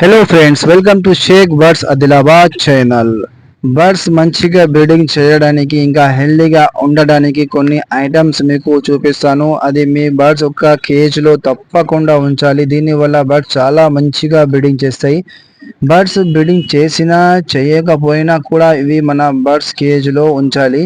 Hello friends welcome to Shaik birds Adilabad channel birds మంచిగా breeding చేయడానికి ఇంకా హెల్దీగా ఉండడానికి కొన్ని ఐటమ్స్ మీకు చూపిస్తాను. అది మీ బర్డ్స్ ఒక కేజ్లో తప్పకుండా ఉంచాలి. దీనివల్ల బర్డ్స్ చాలా మంచిగా బ్రీడింగ్ చేస్తాయి. బర్డ్స్ బ్రీడింగ్ చేసినా చేయకపోయినా కూడా ఇవి మన బర్డ్స్ కేజ్లో ఉంచాలి.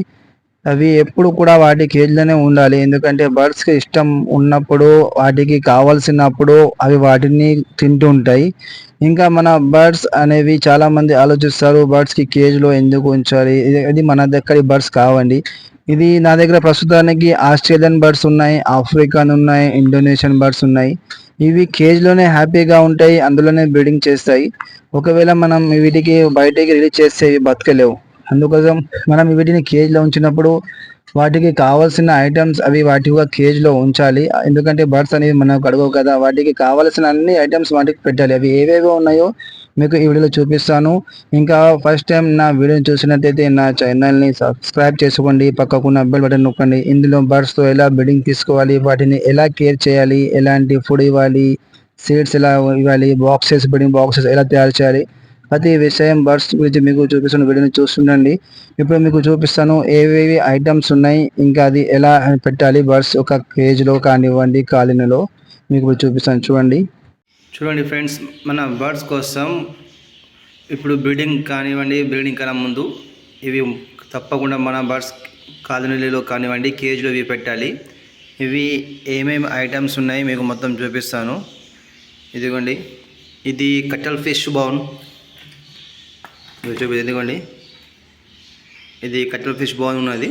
అవి ఎప్పుడు కూడా వాటి కేజ్లోనే ఉండాలి. ఎందుకంటే బర్డ్స్కి ఇష్టం ఉన్నప్పుడు వాటికి కావాల్సినప్పుడు అవి వాటిని తింటూ ఉంటాయి. ఇంకా మన బర్డ్స్ అనేవి చాలామంది ఆలోచిస్తారు బర్డ్స్కి కేజ్లో ఎందుకు ఉంచాలి? ఇది- మన దగ్గర బర్డ్స్ కావండి. ఇది నా దగ్గర ప్రస్తుతానికి ఆస్ట్రేలియన్ బర్డ్స్ ఉన్నాయి ఆఫ్రికన్ ఉన్నాయి ఇండోనేషియన్ బర్డ్స్ ఉన్నాయి. ఇవి కేజ్లోనే హ్యాపీగా ఉంటాయి అందులోనే బ్రీడింగ్ చేస్తాయి. ఒకవేళ మనం వీటికి బయటికి రిలీజ్ చేస్తే ఇవి బతకలేవు. అందుకోసం మనం వీటిని కేజ్లో ఉంచినప్పుడు వాటికి కావాల్సిన ఐటమ్స్ అవి వాటి కేజ్లో ఉంచాలి. ఎందుకంటే బర్డ్స్ అనేవి మనకు అడగవు కదా. వాటికి కావాల్సిన అన్ని ఐటమ్స్ వాటికి పెట్టాలి. అవి ఏవేవో ఉన్నాయో మీకు ఈ వీడియోలో చూపిస్తాను. ఇంకా ఫస్ట్ టైం నా వీడియోని చూసినట్టయితే నా ఛానల్ని సబ్స్క్రైబ్ చేసుకోండి. పక్కకున్న బెల్ బటన్ నొక్కండి. ఇందులో బర్డ్స్తో ఎలా బిడ్డింగ్ తీసుకోవాలి? వాటిని ఎలా కేర్ చేయాలి? ఎలాంటి ఫుడ్ ఇవ్వాలి? సీడ్స్ ఎలా ఇవ్వాలి? బాక్సెస్ బిడ్డింగ్ బాక్సెస్ ఎలా తయారు చేయాలి? ప్రతి విషయం బర్డ్స్ గురించి మీకు చూపిస్తున్న వీడియోని చూస్తుండండి. ఇప్పుడు మీకు చూపిస్తాను ఏవేవి ఐటమ్స్ ఉన్నాయి ఇంకా అది ఎలా పెట్టాలి బర్డ్స్ ఒక కేజీలో కానివ్వండి కాలినలో మీకు ఇప్పుడు చూపిస్తాను. చూడండి. చూడండి ఫ్రెండ్స్ మన బర్డ్స్ కోసం ఇప్పుడు బ్రీడింగ్ కానివ్వండి బ్రీడింగ్ కన్నా ముందు ఇవి తప్పకుండా మన బర్డ్స్ కాలనీలో కానివ్వండి కేజీలో ఇవి పెట్టాలి. ఇవి ఏమేమి ఐటమ్స్ ఉన్నాయి మీకు మొత్తం చూపిస్తాను. ఇదిగోండి. ఇది కట్టల్ ఫిష్ బౌన్ చూపి ఇదిగోండి. ఇది కట్టెల ఫిష్ బాగున్నది ఉన్నది.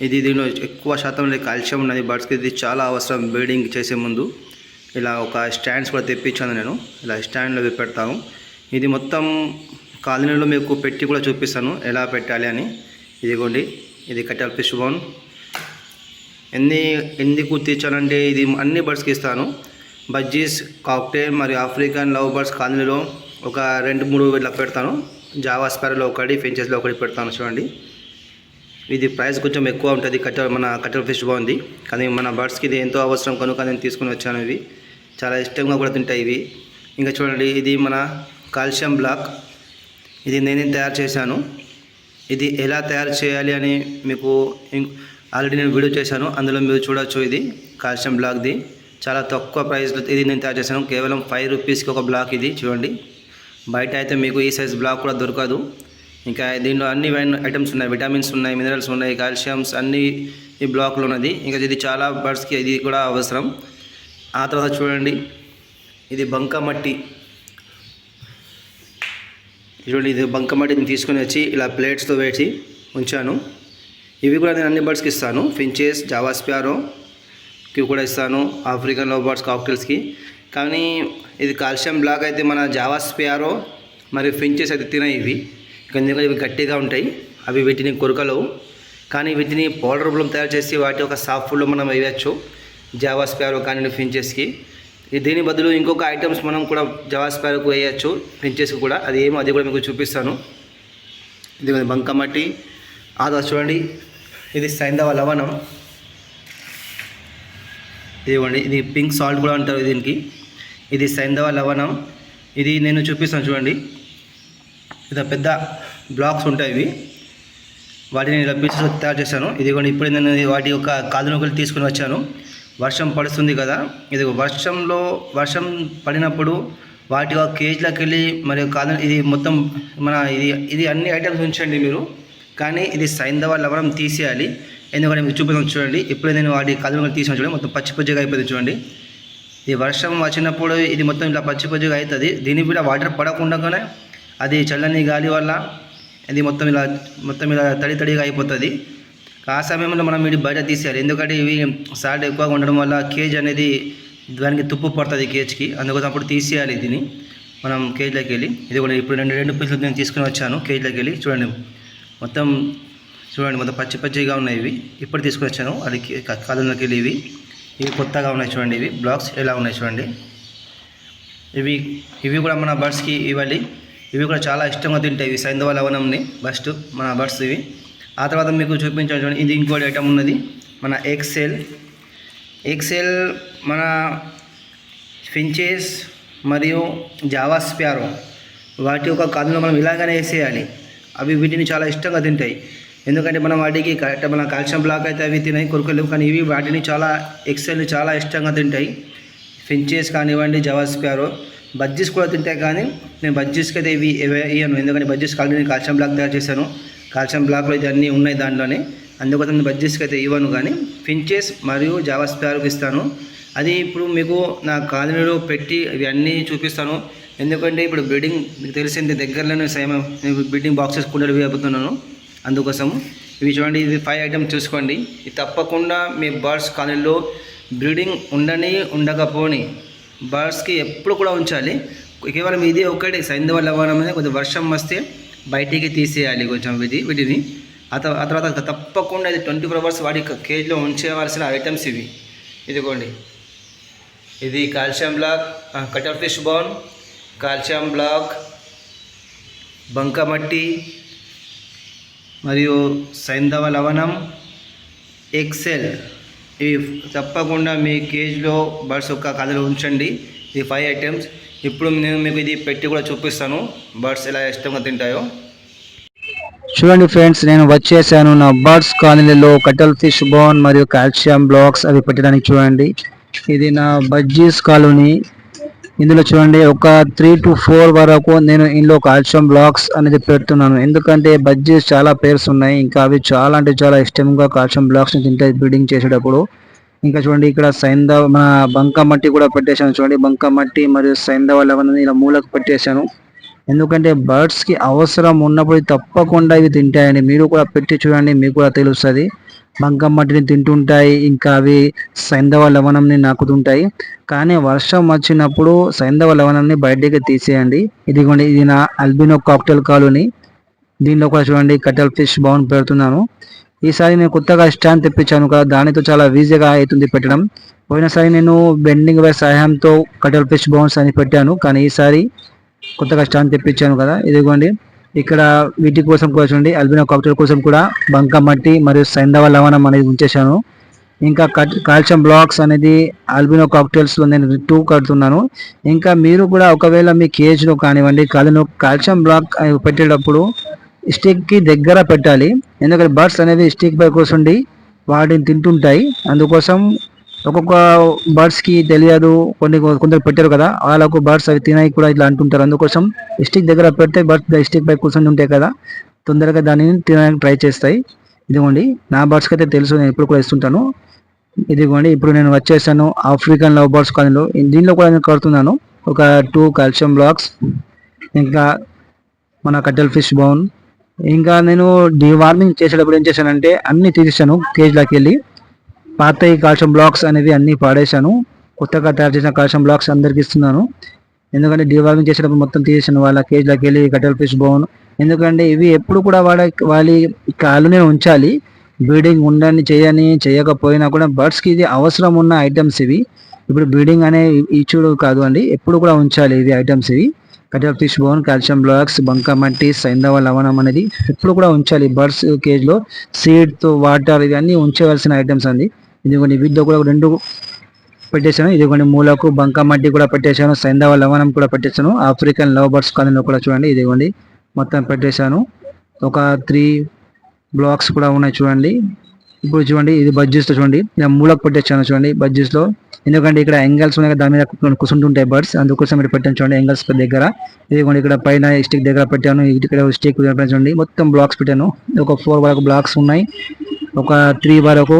ఇది దీనిలో ఎక్కువ శాతం కాల్షియం ఉన్నది. బర్డ్స్కి ఇది చాలా అవసరం బ్రీడింగ్ చేసే ముందు. ఇలా ఒక స్టాండ్స్ కూడా తెప్పించాను నేను. ఇలా స్టాండ్లో పెడతాను. ఇది మొత్తం కాలనీలో మీకు పెట్టి కూడా చూపిస్తాను. ఎలా పెట్టాలి అని. ఇదిగోండి ఇది కట్టెల ఫిష్ బోన్ ఎన్ని ఎందుకు తీర్చాలంటే ఇది అన్ని బర్డ్స్కి ఇస్తాను. బజ్జీస్ కాక్టైల్ మరియు ఆఫ్రికన్ లవ్ బర్డ్స్ కాలనీలో ఒక రెండు మూడు ఇట్లా పెడతాను. జావా స్పారలో ఒకటి ఫెంచెస్లో ఒకటి పెడతాను చూడండి. ఇది ప్రైస్ కొంచెం ఎక్కువ ఉంటుంది. కట్టెల మన కట్టెల ఫిష్ బాగుంది. కానీ మన బర్డ్స్కి ఇది ఎంతో అవసరం. కనుక నేను తీసుకుని వచ్చాను ఇవి. చాలా ఇష్టంగా కూడా తింటాయి ఇవి. ఇంకా చూడండి ఇది మన కాల్షియం బ్లాక్. ఇది నేనే తయారు చేశాను. ఇది ఎలా తయారు చేయాలి అని మీకు ఆల్రెడీ నేను వీడియో చేశాను. అందులో మీరు చూడొచ్చు ఇది కాల్షియం బ్లాక్ది. చాలా తక్కువ ప్రైస్లో ఇది నేను తయారు చేశాను. కేవలం ఫైవ్ రూపీస్కి ఒక బ్లాక్ ఇది చూడండి. బయట అయితే మీకు ఈ సైజ్ బ్లాక్ కూడా దొరకదు. ఇంకా దీనిలో అన్ని ఐటమ్స్ ఉన్నాయి. విటమిన్స్ ఉన్నాయి మినరల్స్ ఉన్నాయి కాల్షియమ్స్ అన్ని ఈ బ్లాక్లో ఉన్నది. ఇంకా ఇది చాలా బర్డ్స్కి ఇది కూడా అవసరం. ఆ తర్వాత చూడండి. ఇది బంకమట్టి. చూడండి ఇది బంకమట్టిని తీసుకొని వచ్చి ఇలా ప్లేట్స్తో వేసి ఉంచాను. ఇవి కూడా నేను అన్ని బర్డ్స్కి ఇస్తాను. ఫించెస్ జావా స్పారో కూడా ఇస్తాను ఆఫ్రికన్ లవ్ బర్డ్స్ కాక్టైల్స్కి. కానీ ఇది కాల్షియం బ్లాక్ అయితే మన జావా స్పారో మరియు ఫించెస్ అయితే తినాయి ఇవి. ఎందుకంటే ఇవి గట్టిగా ఉంటాయి. అవి వీటిని కొరకలవు. కానీ వీటిని పౌడర్ రూపంలో తయారు చేసి వాటి ఒక సాఫ్ట్ ఫుడ్లో మనం వేయచ్చు. జావా స్పారో కానీ ఫించెస్కి. దీని బదులు ఇంకొక ఐటమ్స్ మనం కూడా జావా స్పారోకు వేయచ్చు. ఫించెస్కి కూడా. అది ఏమో అది కూడా మీకు చూపిస్తాను. ఇది బంకమట్టి. ఆ చూడండి. ఇది సైంధవ లవణం. ఇదిగోండి ఇది పింక్ సాల్ట్ కూడా అంటారు దీనికి. ఇది సైంధవ లవణం. ఇది నేను చూపిస్తాను చూడండి. ఇది పెద్ద బ్లాక్స్ ఉంటాయి ఇవి. వాటిని ఇలా పీసెస్ తయారు చేశాను. ఇదిగోండి ఇప్పుడు నేను వాటి యొక్క కాదునొకలు తీసుకుని వచ్చాను. వర్షం పడుతుంది కదా. ఇది వర్షంలో వర్షం పడినప్పుడు వాటి యొక్క కేజీలోకి వెళ్ళి మరియు కాదు ఇది మొత్తం మన ఇది ఇది అన్ని ఐటమ్స్ ఉంచండి మీరు. కానీ ఇది సైంధవ లవణం తీసేయాలి. ఎందుకంటే మీకు చూపిస్తాను చూడండి. ఇప్పుడు నేను వాటి కాదునొకలు తీసిన చూడండి మొత్తం పచ్చి పచ్చిగా అయిపోయింది చూడండి. ఈ వర్షం వచ్చినప్పుడు ఇది మొత్తం ఇలా పచ్చి పచ్చిగా అవుతుంది. దీనికి కూడా వాటర్ పడకుండానే అది చల్లని గాలి వల్ల ఇది మొత్తం ఇలా మొత్తం ఇలా తడి తడిగా అయిపోతుంది. ఆ సమయంలో మనం వీటి బయట తీసేయాలి. ఎందుకంటే ఇవి సాల్ట్ ఎక్కువగా ఉండడం వల్ల కేజ్ అనేది దానికి తుప్పు పడుతుంది కేజ్కి. అందుకోసం అప్పుడు తీసేయాలి దీన్ని. మనం కేజీలోకి వెళ్ళి ఇది కూడా ఇప్పుడు రెండు రెండు పీసులు నేను తీసుకుని వచ్చాను కేజీలోకి వెళ్ళి. చూడండి మొత్తం చూడండి మొత్తం పచ్చి పచ్చిగా ఉన్నాయి ఇవి. ఇప్పుడు తీసుకుని వచ్చాను అది కాలంలోకి వెళ్ళి ఇవి. ఇవి కొత్తగా ఉన్నాయి చూడండి ఇవి. బ్లాక్స్ ఎలా ఉన్నాయి చూడండి. ఇవి ఇవి కూడా మన బర్డ్స్కి ఇవ్వాలి. ఇవి కూడా చాలా ఇష్టంగా తింటాయి ఇవి. సైంధవ లవణంని బస్ట్ మన బర్డ్స్ ఇవి. ఆ తర్వాత మీకు చూపించాను చూడండి. ఇది ఇంకోటి ఐటమ్ ఉన్నది. మన ఎక్సెల్. ఎక్సెల్ మన ఫించెస్ మరియు జావా స్ప్యారో వాటి యొక్క కాలంలో మనం ఇలాగనే వేసేయాలి. అవి వీటిని చాలా ఇష్టంగా తింటాయి. ఎందుకంటే మనం వాటికి మన కాల్షియం బ్లాక్ అయితే అవి తినాయి కొరకలేవు కానీ ఇవి వాటిని చాలా ఎక్సెల్ చాలా ఇష్టంగా తింటాయి. ఫించెస్ కానివ్వండి జవాస్ ప్యారో. బజ్జీస్ కూడా తింటాయి కానీ నేను బజ్జీస్కి అయితే ఇవి ఇవ్వను ఎందుకంటే బజ్జీస్ కాలనీ నేను కాల్షియం బ్లాక్ తయారు చేశాను. కాల్షియం బ్లాక్లో ఇది అన్నీ ఉన్నాయి దాంట్లోనే. అందుకోసం నేను బజ్జీస్కి అయితే ఇవ్వను కానీ ఫించెస్ మరియు జావా ప్యారోకి ఇస్తాను. అది ఇప్పుడు మీకు నా కాలనీలో పెట్టి ఇవి అన్నీ చూపిస్తాను. ఎందుకంటే ఇప్పుడు బిల్డింగ్ మీకు తెలిసింది దగ్గరలోనే సేమ్ నేను బిల్డింగ్ బాక్సెస్ కూడా వేపుతున్నాను అందుకోసం ఇవి చూడండి ఇది ఫైవ్ ఐటమ్స్ చూసుకోండి. ఇది తప్పకుండా మీ బర్డ్స్ కాలనీలో బ్రీడింగ్ ఉండని ఉండకపోని బర్డ్స్కి ఎప్పుడు కూడా ఉంచాలి. కేవలం ఇది ఒకటి సైంధవ లవణం అనేది కొంచెం వర్షం వస్తే బయటికి తీసేయాలి కొంచెం ఇది వీటిని. ఆ తర్వాత తప్పకుండా ఇది ట్వంటీ ఫోర్ అవర్స్ వాడి కేజీలో ఉంచేవలసిన ఐటమ్స్ ఇవి. ఇదిగోండి. ఇది calcium block cuttle fish bone calcium block బంకమట్టి మరియు సైంధవ లవణం ఎక్సెల్. ఇవి తప్పకుండా మీ కేజ్లో బర్డ్స్ యొక్క కథలు ఉంచండి. ఈ ఫైవ్ ఐటమ్స్ ఇప్పుడు నేను మీకు ఇది పెట్టి కూడా చూపిస్తాను. బర్డ్స్ ఎలా ఇష్టంగా తింటాయో. చూడండి ఫ్రెండ్స్ నేను వచ్చేసాను. నా బర్డ్స్ కాలనీలో కటల్ ఫిష్ బోన్ మరియు కాల్షియం బ్లాక్స్ అవి పెట్టడానికి చూడండి. ఇది నా బజ్జీస్ కాలనీ. ఇందులో చూడండి ఒక త్రీ టు ఫోర్ వరకు నేను ఇందులో కాల్షియం బ్లాక్స్ అనేది పెడుతున్నాను. ఎందుకంటే బజ్జీస్ చాలా పేర్స్ ఉన్నాయి. ఇంకా అవి చాలా అంటే చాలా ఇష్టంగా కాల్షియం బ్లాక్స్ తింటాయి బ్రీడింగ్ చేసేటప్పుడు. ఇంకా చూడండి ఇక్కడ సైంధవ మన బంక మట్టి కూడా పెట్టేశాను. చూడండి బంక మట్టి మరియు సైంధవ లెవెన్ ఇలా మూలకు పెట్టేశాను. ఎందుకంటే బర్డ్స్కి అవసరం ఉన్నప్పుడు తప్పకుండా ఇవి తింటాయని మీరు కూడా పెట్టి చూడండి మీకు కూడా తెలుస్తుంది. బంకం మట్టిని తింటుంటాయి. ఇంకా అవి సైంధవ లవణంని నాకుతుంటాయి. కానీ వర్షం వచ్చినప్పుడు సైంధవ లవణాన్ని బయటికి తీసేయండి. ఇదిగోండి ఇది నా అల్బినో కాక్టైల్ కాలనీ. దీనిలో కూడా చూడండి కటల్ ఫిష్ బౌన్ పెడుతున్నాను. ఈసారి నేను కొత్తగా స్టాండ్ తెప్పించాను కదా దానితో చాలా ఈజీగా అవుతుంది పెట్టడం. పోయినసారి నేను బెండింగ్ వైర్ సహాయంతో కటల్ ఫిష్ బౌన్స్ అని పెట్టాను కానీ ఈసారి కొత్తగా స్టాండ్ తెప్పించాను కదా ఇదిగోండి. ఇక్కడ వీటి కోసం కూడా చూడండి. అల్బినో కాక్టైల్ కోసం కూడా బంక మట్టి మరియు సైంధవ లవణం అనేది ఉంచేశాను. ఇంకా కట్- కాల్షియం బ్లాక్స్ అనేది ఆల్బినో కాక్టైల్స్లో నేను టూ కడుతున్నాను. ఇంకా మీరు కూడా ఒకవేళ మీ కేజ్లో కానివ్వండి కాలినో కాల్షియం బ్లాక్ పెట్టేటప్పుడు స్టిక్కి దగ్గర పెట్టాలి. ఎందుకంటే బర్డ్స్ అనేవి స్టిక్ పై కూర్చుండి వాటిని తింటుంటాయి. అందుకోసం ఒక్కొక్క బర్డ్స్కి తెలియదు. కొన్ని కొందరు పెట్టారు కదా. వాళ్ళకు బర్డ్స్ అవి తినాయి కూడా ఇట్లా అంటుంటారు. అందుకోసం స్టిక్ దగ్గర పెడితే బర్డ్స్ స్టిక్ పై కూర్చొని ఉంటాయి కదా తొందరగా దానిని తినడానికి ట్రై చేస్తాయి. ఇదిగోండి నా బర్డ్స్కి అయితే తెలుసు నేను ఇప్పుడు కూడా ఇస్తుంటాను. ఇదిగోండి ఇప్పుడు నేను వచ్చేసాను. ఆఫ్రికన్ లవ్ బర్డ్స్ కాలనీలో దీనిలో కూడా నేను కడుతున్నాను. ఒక టూ కాల్షియం బ్లాక్స్ ఇంకా మన కట్టెల్ ఫిష్ బౌన్ ఇంకా నేను డివార్మింగ్ చేసేటప్పుడు ఏం చేశానంటే అన్ని తీసేసాను కేజ్లోకి వెళ్ళి. పాత ఈ కాల్షియం బ్లాక్స్ అనేవి అన్నీ పాడేశాను. కొత్తగా తయారు చేసిన కాల్షియం బ్లాక్స్ అందరికి ఇస్తున్నాను. ఎందుకంటే డివార్మింగ్ చేసేటప్పుడు మొత్తం తీసేసాను వాళ్ళ కేజీలోకి వెళ్ళి కట్టెల ఫిష్ బౌన్. ఎందుకంటే ఇవి ఎప్పుడు కూడా వాడ వాళ్ళ కాలునే ఉంచాలి. బ్రీడింగ్ ఉండని చేయని చేయకపోయినా కూడా బర్డ్స్కి ఇది అవసరం ఉన్న ఐటమ్స్ ఇవి. ఇప్పుడు బ్రీడింగ్ అనే ఇచ్చుడు కాదు అండి. ఎప్పుడు కూడా ఉంచాలి ఇవి ఐటమ్స్ ఇవి. కట్టెల ఫిష్ బోన్ కాల్షియం బ్లాక్స్ బంక మట్టి సైంధవ లవణం అనేది ఎప్పుడు కూడా ఉంచాలి. బర్డ్స్ కేజ్లో సీడ్తో వాటర్ ఇవన్నీ ఉంచవలసిన ఐటమ్స్ అండి. ఇదిగోండి వీటిలో కూడా రెండు పెట్టేశాను. ఇదిగోండి మూలకు బంక మట్టి కూడా పెట్టేశాను. సైంధవ లవణం కూడా పెట్టేశాను. ఆఫ్రికన్ లవ్ బర్డ్స్ కాలనీలో కూడా చూడండి. ఇదిగోండి మొత్తం పెట్టేశాను. ఒక త్రీ బ్లాక్స్ కూడా ఉన్నాయి చూడండి. ఇప్పుడు చూడండి ఇది బజ్జీస్ చూడండి. నేను మూలకు పెట్టేశాను చూడండి బజ్జీస్లో ఎందుకంటే ఇక్కడ యాంగిల్స్ ఉన్నాయి దాని మీద కుసుంటుంటాయి బర్డ్స్. అందుకోసం ఇక్కడ పెట్టాను చూడండి యాంగిల్స్ దగ్గర. ఇదిగోండి ఇక్కడ పైన స్టిక్ దగ్గర పెట్టాను. ఇక్కడ స్టిక్ చూడండి. మొత్తం బ్లాక్స్ పెట్టాను. ఒక ఫోర్ వరకు బ్లాక్స్ ఉన్నాయి. ఒక త్రీ వరకు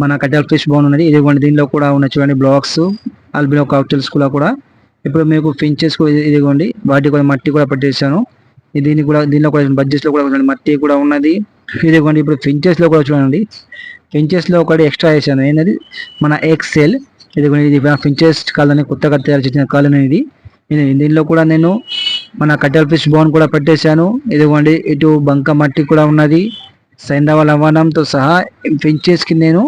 మన కటల్ ఫిష్ బోన్ ఉన్నది. ఇదిగోండి దీనిలో కూడా ఉన్న చూడండి బ్లాక్స్ అల్బినో కాక్టైల్స్ కూడా కూడా. ఇప్పుడు మీకు ఫించెస్ ఇదిగోండి. వాటి కూడా మట్టి కూడా పెట్టేశాను. దీన్ని కూడా దీనిలో కూడా బడ్జెట్స్లో కూడా చూడండి. మట్టి కూడా ఉన్నది. ఇదిగోండి ఇప్పుడు ఫించెస్లో కూడా చూడండి. ఫించెస్లో ఒకటి ఎక్స్ట్రా వేసాను ఏంటది? మన ఎక్సెల్ ఇదిగోండి ఇది ఫించెస్ కాలనీ కొత్తగా తయారు చేసిన కాలనీ ఇది. దీనిలో కూడా నేను మన కట్టెల్ ఫిష్ బోన్ కూడా పెట్టేశాను. ఇదిగోండి ఇటు బంక మట్టి కూడా ఉన్నది. సైంధవ లవణంతో సహా ఫించెస్కి నేను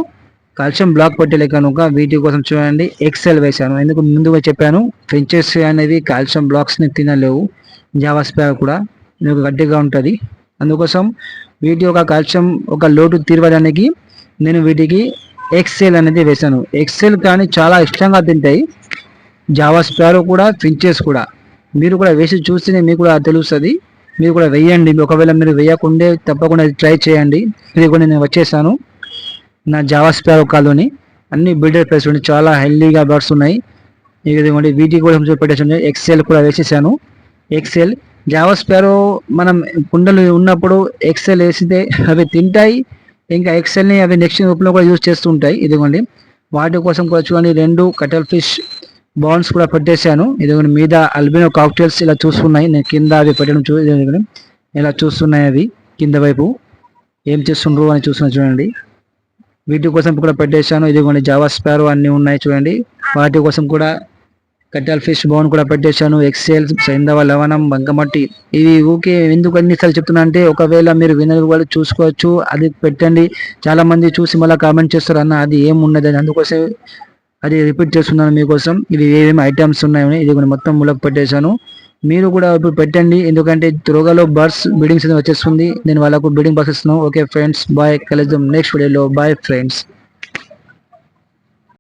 కాల్షియం బ్లాక్ పట్టేలే కనుక వీటి కోసం చూడండి ఎక్సెల్ వేశాను. ఎందుకు ముందుగా చెప్పాను ఫ్రెంచెస్ అనేవి కాల్షియం బ్లాక్స్ని తినలేవు. జావా స్పేర్ కూడా. మీకు గట్టిగా ఉంటుంది. అందుకోసం వీటి యొక్క కాల్షియం ఒక లోటు తీరవడానికి నేను వీటికి ఎక్సెల్ అనేది వేశాను. ఎక్సెల్ కానీ చాలా ఇష్టంగా తింటాయి. జావా స్పారో కూడా ఫించెస్ కూడా. మీరు కూడా వేసి చూస్తేనే మీకు కూడా తెలుస్తుంది. మీరు కూడా వేయండి. ఒకవేళ మీరు వేయకుండే తప్పకుండా ట్రై చేయండి. ఇది కూడా నేను వచ్చేసాను. నా జావా స్పారో కాలోని అన్ని బిల్డర్ ప్లేస్ ఉన్నాయి చాలా హెల్దీగా బర్డ్స్ ఉన్నాయి. ఇదిగోండి వీటి కూడా పెట్టేసి ఎక్సెల్ కూడా వేసేసాను. ఎక్సెల్ జావా స్పారో మనం కుండలు ఉన్నప్పుడు ఎక్సెల్ వేసితే అవి తింటాయి. ఇంకా ఎక్సెల్ని అవి నెక్స్ట్ రూపంలో కూడా యూజ్ చేస్తూ ఉంటాయి. ఇదిగోండి వాటి కోసం కూడా చూడండి రెండు కటల్ ఫిష్ బౌన్స్ కూడా పెట్టేశాను. ఇదిగోండి మీద అల్బినో కాక్టైల్స్ ఇలా చూస్తున్నాయి. నేను కింద అవి పెట్టడం చూ ఇలా చూస్తున్నాయి అవి కింద వైపు. ఏం చేస్తుండ్రు అని చూస్తున్నా చూడండి. వీటి కోసం కూడా పెట్టేశాను. ఇదిగోండి జావా స్పారో అన్ని ఉన్నాయి చూడండి. వాటి కోసం కూడా కట్టాల్ ఫిష్ బోన్ కూడా పెట్టేశాను. ఎక్సెల్ సైంధవ లవణం బంకమట్టి ఇవి ఊకే ఎందుకు అన్నిసార్లు చెప్తున్నా అంటే ఒకవేళ మీరు వినరు వాళ్ళు చూసుకోవచ్చు అది పెట్టండి. చాలా మంది చూసి మళ్ళీ కామెంట్ చేస్తారు అన్న అది ఏం ఉన్నది? అని. అందుకోసం అది రిపీట్ చేస్తున్నాను మీకోసం. ఇవి ఏమేమి ఐటమ్స్ ఉన్నాయని ఇది మొత్తం ములకు పెట్టేశాను. మీరు కూడా ఇప్పుడు పెట్టండి ఎందుకంటే త్వరగాలో బర్డ్స్ బిల్డింగ్స్ వచ్చేస్తుంది. నేను వాళ్ళకు బిల్డింగ్ బాక్స్ ఇస్తున్నాను. Okay friends bye. కలుద్దాం నెక్స్ట్ వీడియోలో. Bye friends.